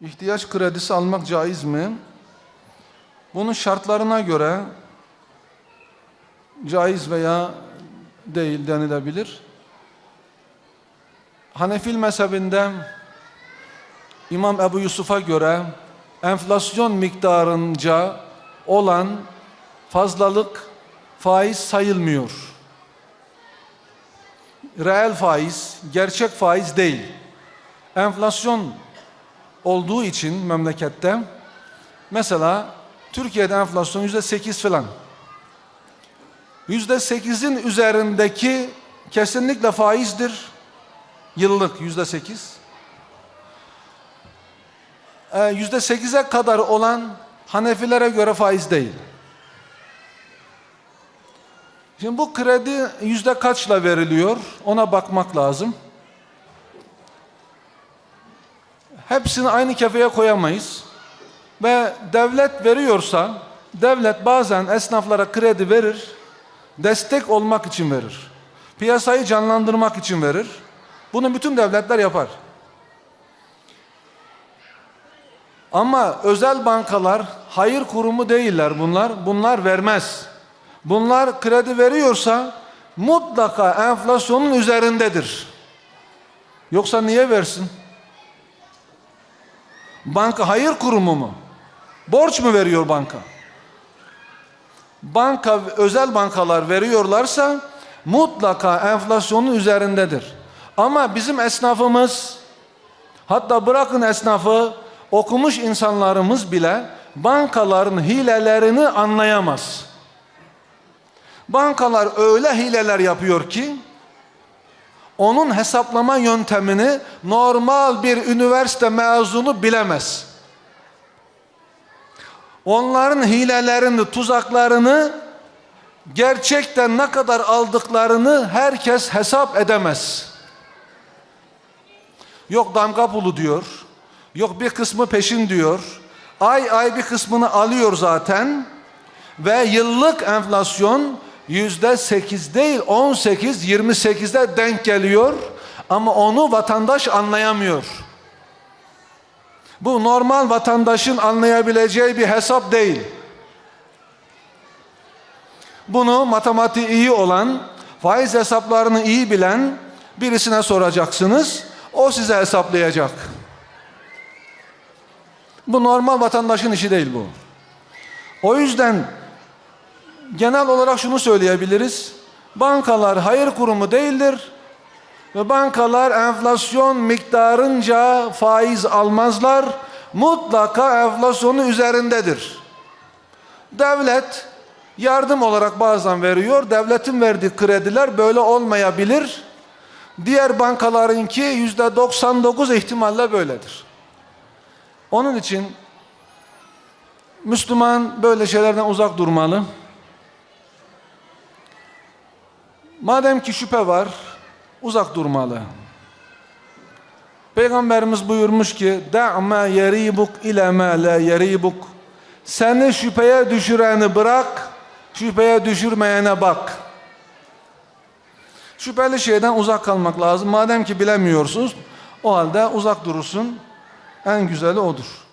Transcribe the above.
İhtiyaç kredisi almak caiz mi? Bunun şartlarına göre caiz veya değil denilebilir. Hanefil mezhebinde İmam Ebu Yusuf'a göre enflasyon miktarınca olan fazlalık faiz sayılmıyor. Reel faiz, gerçek faiz değil. Enflasyon olduğu için memlekette mesela Türkiye'de enflasyon yüzde sekiz falan. Yüzde sekizin üzerindeki kesinlikle faizdir. Yıllık yüzde sekiz. Ee, Yüzde sekize kadar olan Hanefilere göre faiz değil. Şimdi bu kredi yüzde kaçla veriliyor ona bakmak lazım. Hepsini aynı kefeye koyamayız. Ve devlet veriyorsa, devlet bazen esnaflara kredi verir, destek olmak için verir. Piyasayı canlandırmak için verir. Bunu bütün devletler yapar. Ama özel bankalar hayır kurumu değiller bunlar. Bunlar vermez. Bunlar kredi veriyorsa mutlaka enflasyonun üzerindedir. Yoksa niye versin? Banka hayır kurumu mu? Borç mu veriyor banka? Banka özel bankalar veriyorlarsa mutlaka enflasyonun üzerindedir. Ama bizim esnafımız hatta bırakın esnafı okumuş insanlarımız bile bankaların hilelerini anlayamaz. Bankalar öyle hileler yapıyor ki onun hesaplama yöntemini normal bir üniversite mezunu bilemez. Onların hilelerini, tuzaklarını gerçekten ne kadar aldıklarını herkes hesap edemez. Yok damga pulu diyor. Yok bir kısmı peşin diyor. Ay ay bir kısmını alıyor zaten. Ve yıllık enflasyon yüzde sekiz değil 18 28'de denk geliyor. Ama onu vatandaş anlayamıyor. Bu normal vatandaşın anlayabileceği bir hesap değil. Bunu matematiği iyi olan, faiz hesaplarını iyi bilen birisine soracaksınız. O size hesaplayacak. Bu normal vatandaşın işi değil bu. O yüzden genel olarak şunu söyleyebiliriz. Bankalar hayır kurumu değildir. Ve bankalar enflasyon miktarınca faiz almazlar. Mutlaka enflasyonun üzerindedir. Devlet yardım olarak bazen veriyor. Devletin verdiği krediler böyle olmayabilir. Diğer bankalarınki yüzde 99 ihtimalle böyledir. Onun için Müslüman böyle şeylerden uzak durmalı. Madem ki şüphe var, uzak durmalı. Peygamberimiz buyurmuş ki da'ma yeribuk ile ma la yeribuk seni şüpheye düşüreni bırak şüpheye düşürmeyene bak. Şüpheli şeyden uzak kalmak lazım. Madem ki bilemiyorsunuz o halde uzak durursun. En güzeli odur